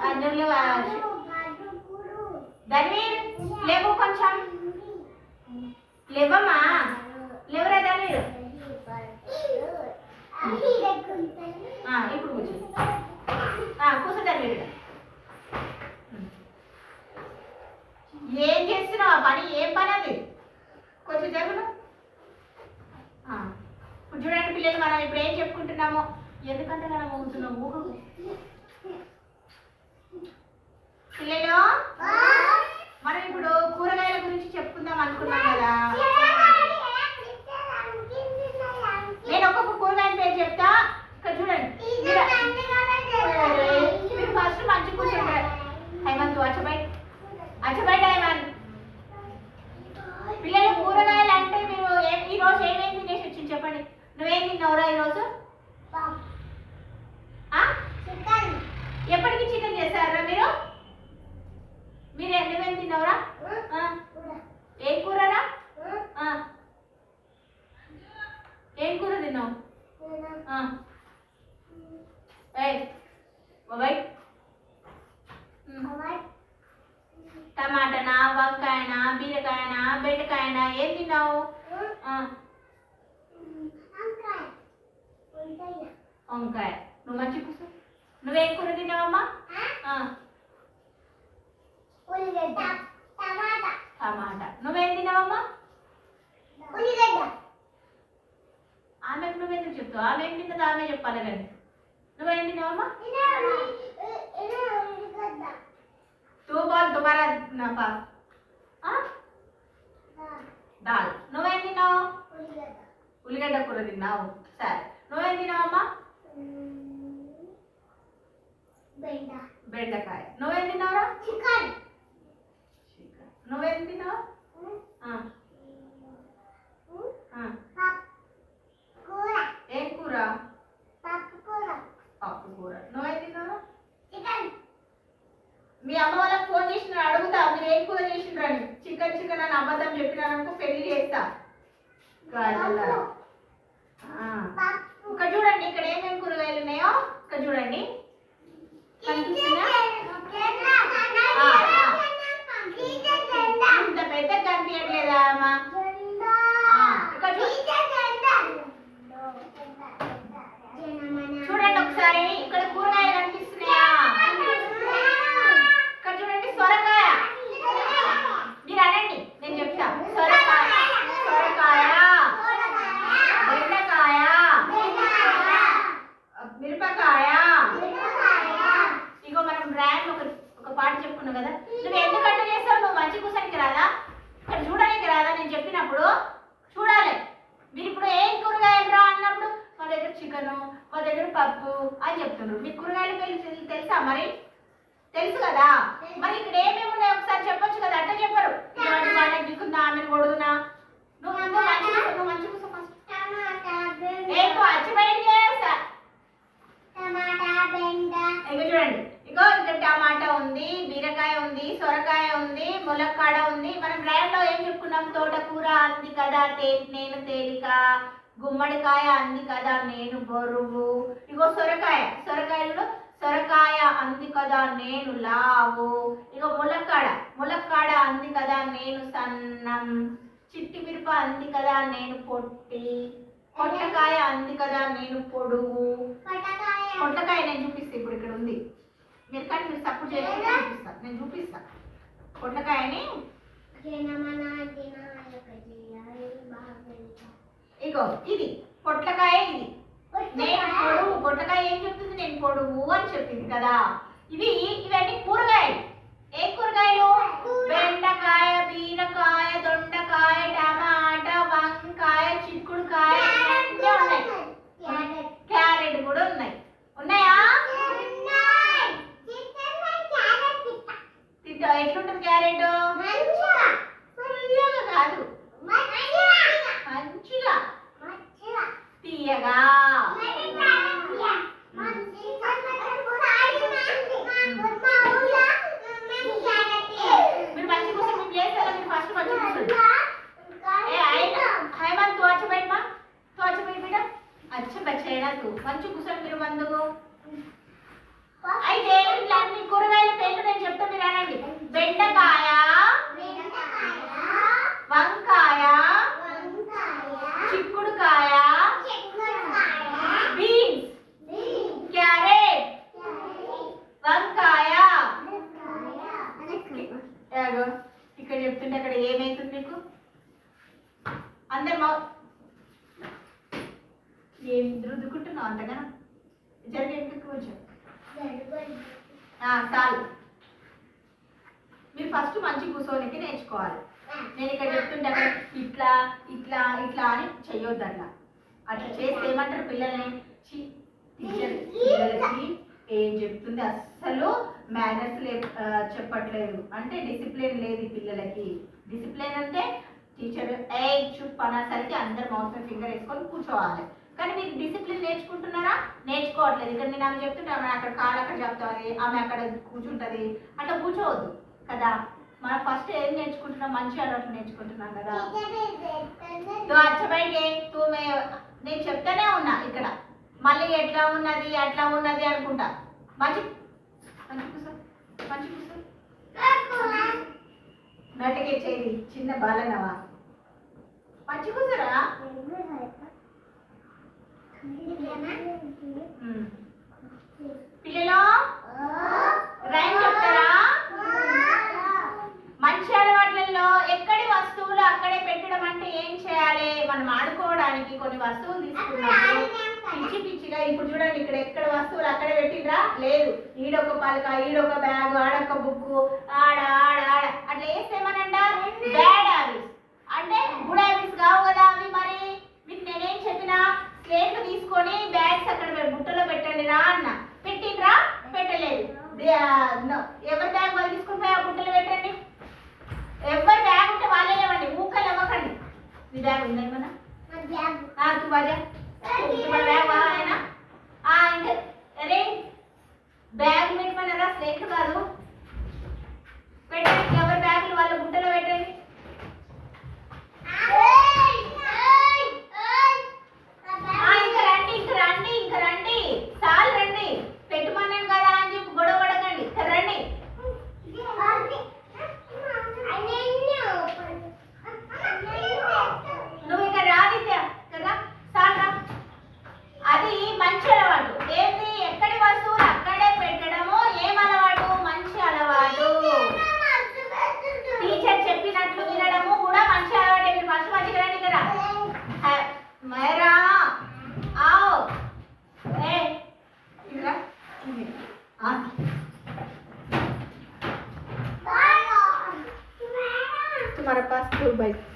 ఆ, లేవు ధన్వీర్ లేవు కొంచెం. లేవమ్మా. లేవరా ధన్వీర్ ఇప్పుడు కూర్చో. కూర్చో ధన్వీర్ ఏం చేస్తున్నావు ఆ పని? ఏం పని అది? కొంచెం జరుగును ఇప్పుడు చూడండి పిల్లలు మనం ఇప్పుడు ఏం చెప్పుకుంటున్నామో. ఎందుకంటే మనం ఊగుతున్నాం ఊహకు పిల్లలు? మనం ఇప్పుడు కూరగాయల గురించి చెప్పుకుందాం అనుకున్నాం కదా నేను ఒక్కొక్క కూరగాయల పేరు చెప్తా ఇక్కడ చూడండి మీరు- మీరు ఫస్ట్ మంచి కూర్చోండి హైమంత్ అచ్చబై అచ్చబై హైమంత్ పిల్లలు కూరగాయలు అంటే మీరు ఏం ఈ రోజు ఏమేమి తినేసి వచ్చింది చెప్పండి నువ్వేం తిన్నావురా ఈరోజు ఆ? ఎప్పటికి చికెన్ చేస్తారా మీరు మీరు నువ్వేం తిన్నావురా ఆ? ఏం కూరరా ఆ. ఏం కూర తిన్నావు ఆ. బాబాయ్. టమాటానా వంకాయనా బీరకాయనా బెండకాయనా ఏం తిన్నావు? వంకాయ. నువ్వు మంచి కూర్చో. నువ్వేం కూర తిన్నావమ్మా? టమాటా. నువ్వేం తిన్నావమ్మా? ఆమెకు నువ్వెందుకు చెప్తావు? ఆమె ఏం తిన్నది? ఆమె చెప్పాలి కానీ. నువ్వేం తిన్నావమ్మా తూ బాల్ దుబారా నా పాస్? దాల్. నువ్వేం తిన్నావు? ఉల్లిగడ్డ. కూర తిన్నావు. సరే. నువ్వేం తిన్నావమ్మా బెండకాయ. నువ్వేం తిన్నావురా? చికెన్. నువ్వేం తిన్నావు ఆ, ఆ. ఏం కూర పప్పు కూర నువ్వేం తిన్నావు మీ అమ్మ వాళ్ళకి ఫోన్ చేసి నేను అడుగుతా మీరు ఏం కూర చేసిండ్రని చికెన్ చికెన్ అని అబద్ధం చెప్పినారనుకో పెళ్ళి చేస్తా. ఇక్కడ చూడండి ఇక్కడ ఏమేమి కూరగాయలు ఉన్నాయో. ఇక్కడ చూడండి కనిపిస్తుందా? ఆ, ఆ. ఇంత పెద్ద కనిపించట్లేదా అమ్మ ఆ, ఇక్కడ చూ- చూడండి ఒకసారి ఇక్కడ కూరగాయలు కనిపిస్తున్నాయా ఇక్కడ చూడండి సొరకాయ మీరు అనండి నేను చెప్తా సొరకాయ సొరకాయ బెండకాయ మిరపకాయ ఇగో మనం బ్రాండ్ ఒక ఒక పాట చెప్పుకున్నాం కదా నువ్వు ఎందుకు అట్లా చేస్తావు నువ్వు మంచి కూసానికి రాదా ఇక్కడ చూడడానికి రాదా నేను చెప్పినప్పుడు చూడాలి మీరు ఇప్పుడు ఏం కూరగాయలు రా అన్నప్పుడు మా దగ్గర చికెన్ మా దగ్గర పప్పు అని చెప్తున్నారు మీకు కూరగాయల పేర్లు తెలు- తెలుసా మరి తెలుసు కదా మరి ఇక్కడ ఏమేమి ఉన్నాయో ఒకసారి చెప్పొచ్చు కదా అట్లా చెప్పరు ఇలాంటి మాట గిక్కుందా ఆమెను కొడుదునా నువ్వు ముందు మంచి కూర్చో, నువ్వు మంచి కూర్చో first. ఏ నువ్వు అచ్చి బయటికి చేస్తా ఇక చూడండి ఇగో ఇక్కడ టమాటా ఉంది బీరకాయ ఉంది సొరకాయ ఉంది ములక్కాడ ఉంది మనం ర్యాడ్లో ఏం చెప్పుకున్నాం తోటకూర అంది కదా తే- నేను తేలిక గుమ్మడికాయ అంది కదా నేను బరువు. ఇగో సొరకాయ సొరకాయలో సొరకాయ అంది కదా నేను లావు. ఇగో ములక్కాడ ములక్కాడ అంది కదా నేను సన్నం. చిట్టి మిరప అంది కదా నేను పొట్టి. పొట్టకాయ అంది కదా నేను పొడుగు. పొట్లకాయ. నేను చూపిస్తా ఇప్పుడు ఇక్కడ ఉంది. మీరు కానీ మీరు సపోర్ట్ చేసి నేను చూపిస్తా పొట్లకాయని ఇగో ఇది పొట్లకాయ ఇది. నేను పొడుగు పొట్లకాయ ఏం చెప్తుంది? నేను పొడుగు అని చెప్పింది కదా. ఇవి ఇవన్నీ కూరగాయలు ఏ కూరగాయలు బెండకాయ బీరకాయ దొండకాయ టమాటా వంకాయ చిక్కుడుకాయ ఇవన్నీ ఉన్నాయి క్యారెట్ కూడా ఉన్నాయి ఉన్నాయా తింటా ఎట్లుంటుంది క్యారెట్ పుల్లగా కాదు మంచిగా మేనస్ మంచి కూర్చొని మీరు మందుకు అయితే ఇట్లా అన్ని కూరగాయల పేర్లు నేను చెప్తా మీరు అనండి బెండకాయ. వంకాయ. చిక్కుడుకాయ. బీన్స్. క్యారెట్. వంకాయ. ఇక్కడ చెప్తుంటే అక్కడ ఏమైతుంది మీకు? అందరు ఏం రుద్దుకుంటున్నావు అంతగా జరిగే కొంచెం చాలు. మీరు ఫస్ట్ మంచి కూర్చోనికి నేర్చుకోవాలి. నేను ఇక్కడ చెప్తుంటే ఇట్లా ఇట్లా ఇట్లా అని చెయ్యొద్దు అట్లా. అట్లా చేస్తే ఏమంటారు పిల్లల్ని? పిల్లలకి ఏం చెప్తుంది? అస్సలు మేనర్స్ లే చెప్పట్లేదు. అంటే డిసిప్లిన్ లేదు పిల్లలకి. డిసిప్లిన్ అంటే టీచర్ ఏ చుప్ అనేసరికి అందరు మౌత్ ఫింగర్ వేసుకొని కూర్చోవాలి. కానీ మీరు డిసిప్లిన్ నేర్చుకుంటున్నారా? నేర్చుకోవట్లేదు. ఇక్కడ నేను ఆమె చెప్తుంటే ఆమె అక్కడ కాలు అక్కడ చెప్తాది ఆమె అక్కడ కూర్చుంటుంది. అట్లా కూర్చోవద్దు కదా. మనం ఫస్ట్ ఏం నేర్చుకుంటున్నాం? మంచి అలవాట్లు నేర్చుకుంటున్నాం కదా. తో తూ మే నేను చెప్తానే ఉన్నా ఇక్కడ. మళ్ళీ ఎట్లా ఉన్నది అట్లా ఉన్నది అనుకుంటా. మంచి మంచి మంచి చిన్న బాలనవా? మంచి కూసరా? పిల్లలు? రైమ్ చెప్తారా? మంచి అలవాట్లలో ఎక్కడి వస్తువులు అక్కడే పెట్టడం అంటే ఏం చేయాలి? మనం ఆడుకోవడానికి కొన్ని వస్తువులు తీసుకున్నప్పుడు పిచ్చి పిచ్చిగా ఇప్పుడు చూడండి ఇక్కడ ఎక్కడ వస్తువులు అక్కడే పెట్టిండ్రా? లేదు. ఈడొక పలక ఈడొక బ్యాగ్ ఆడొక బుక్ ఆడ ఆడ ఆడ. అట్లా వేస్తేమనంట బ్యాడ్ హ్యాబిట్స్ అంటే గుడ్ హ్యాబిట్స్ కావు కదా అవి మరి? మీకు నేనేం చెప్పినా? ప్లేట్లు తీసుకొని బ్యాగ్స్ అక్కడ బుట్టలో పెట్టండి రా అన్న. పెట్టిండ్రా? పెట్టలేదు. ఎవరి బ్యాగ్ వాళ్ళు తీసుకుని ఆ బుట్టలు పెట్టండి. ఎవరి బ్యాగ్ ఉంటే వాళ్ళే లేవండి. ఊకలు ఇవ్వకండి మీ బ్యాగ్ ఉందండి మన బ్యాగ్ పెట్టమన్నారా? స్లేట్ కాదు. పెట్టండి. ఎవరి బ్యాగులు వాళ్ళు Bye.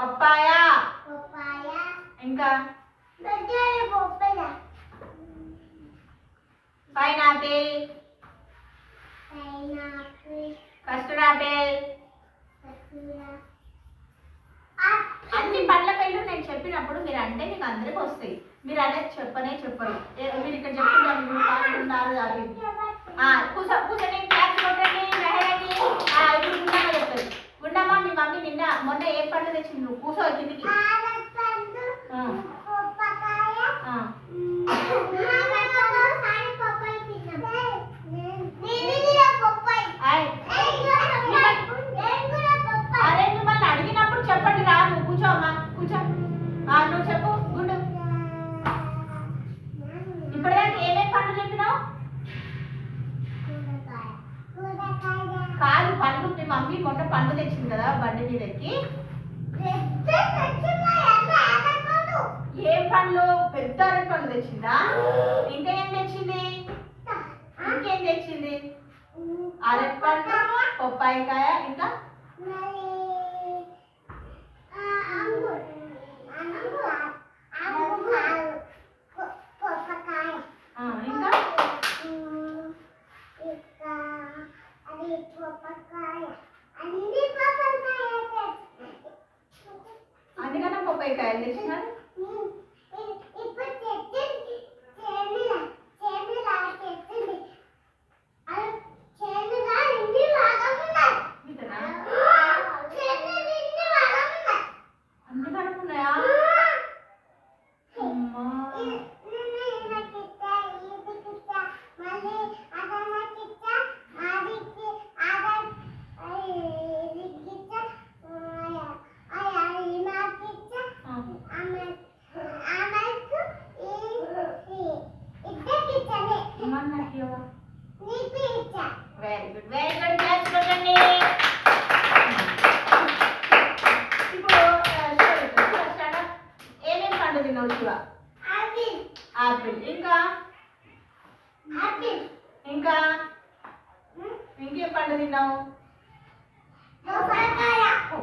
పప్పాయ? ఇంకా? పైనాపిల్. కస్టర్డ్ ఆపిల్ అన్ని పండ్ల పేర్లు నేను చెప్పినప్పుడు మీరు అంటే మీకు అందరికి వస్తాయి. మీరు అనేది చెప్పనే చెప్పరు. మీరు ఇక్కడ చెప్తున్నారు మీరు పాల్గొన్నారు అవి కూస కూసని ఇప్పుడు ఉండమ్మా మీ మమ్మీ నిన్న మొన్న ఏ పండ్లు తెచ్చిండ్రు కూసో కిందికి.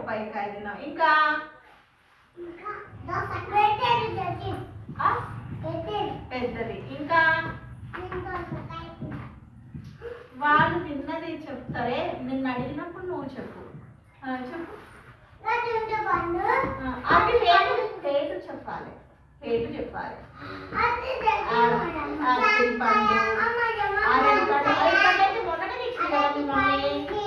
పైకాయ తిన్నాం ఇంకా? పెద్దది. ఇంకా? వాళ్ళు తిన్నది చెప్తారే. నిన్ను అడిగినప్పుడు నువ్వు చెప్పు. చెప్పు. అది పేరు పేరు చెప్పాలి. పేరు చెప్పాలి. మొన్నటి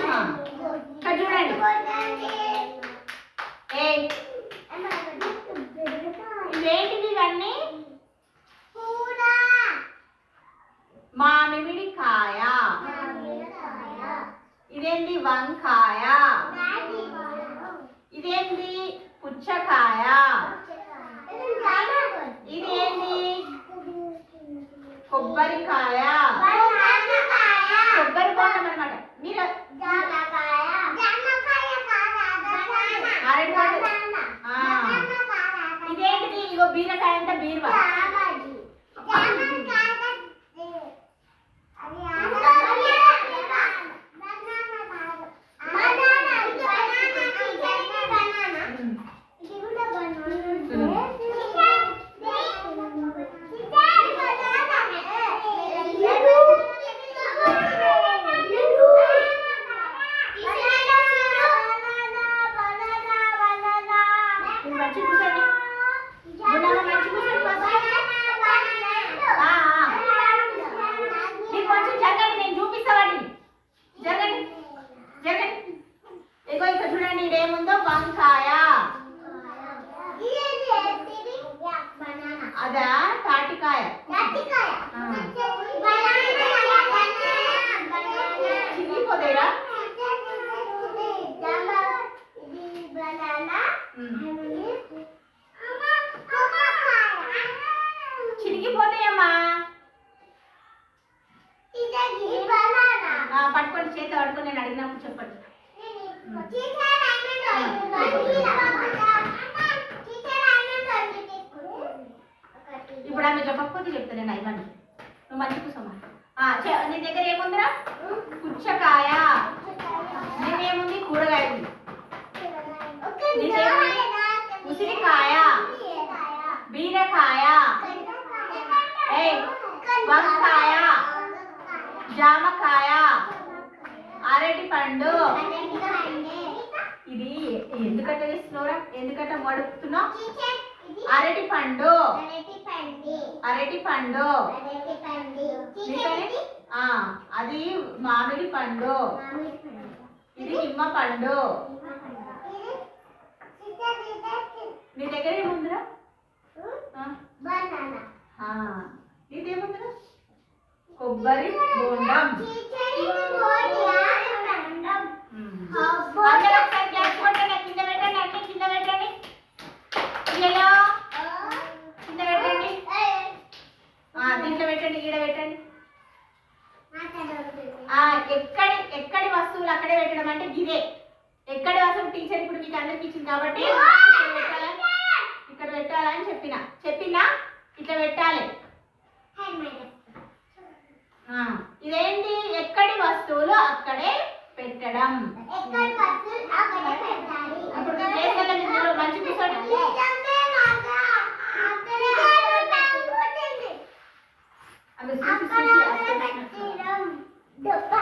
చూడండి ఇవన్నీ మామిడికాయ. ఇదేంటి వంకాయ. ఇదేంటి పుచ్చకాయ. ఇదేంటి కొబ్బరికాయ. కొబ్బరి బోండం అనమాట మీరు ఇదేంటిది? ఇగో బీరకాయ అంటే బీరువా మీరు మంచి కూర్చోండి గుండమ్మ మంచి కూర్చోండి ఆ, ఆ. మీరు కొంచెం జరగండి నేను చూపిస్తా వాటిని జరగండి జరగండి ఇగో ఇక్కడ చూడండి ఇదేముందో వంకాయ అదా తాటికాయ చిరిగిపోతాయిరా చిరిగిపోతాయమ్మా ఆ, పట్టుకోండి చేతి పట్టుకొని నేను అడిగినప్పుడు చెప్పండి ఇప్పుడు ఆమె చెప్పకపోతే చెప్తా నేను ఇవన్నీ నువ్వు మంచి కూర్చోమ్మా ఆ, చె- నీ దగ్గర ఏముందిరా పుచ్చకాయ నీకేముంది కూరగాయ ఉంది ఉసిరికాయ బీరకాయ ఏయ్, వంకాయ జామకాయ అరటి పండు ఇది ఎందుకంటే వేస్తున్నావురా ఎందుకంటే మడుపుతున్నావు అరటి పండు అరటి పండు. అది మామిడి పండు. ఇది నిమ్మ పండు. నీ దగ్గర ఏముందిరా? నీదేముందిరా కొబ్బరి బోండం. అందరూ ఒకసారి గ్లాస్ కొట్టండి కింద పెట్టండి అన్ని కింద పెట్టండి ఇయ్యలో కింద పెట్టండి ఆ, దీంట్లో పెట్టండి ఈడ పెట్టండి. ఎక్కడి ఎక్కడి వస్తువులు అక్కడే పెట్టడం అంటే ఇదే. ఎక్కడి వస్తువు టీచర్ ఇప్పుడు మీకు అందరికి ఇచ్చింది కాబట్టి ఇక్కడ పెట్టాలని చెప్పిన. చెప్పినా? ఇట్లా పెట్టాలి. ఇదేంటి? ఎక్కడి వస్తువులు అక్కడే పెట్టడం. మంచి కూర్చోండి. దెబ్బ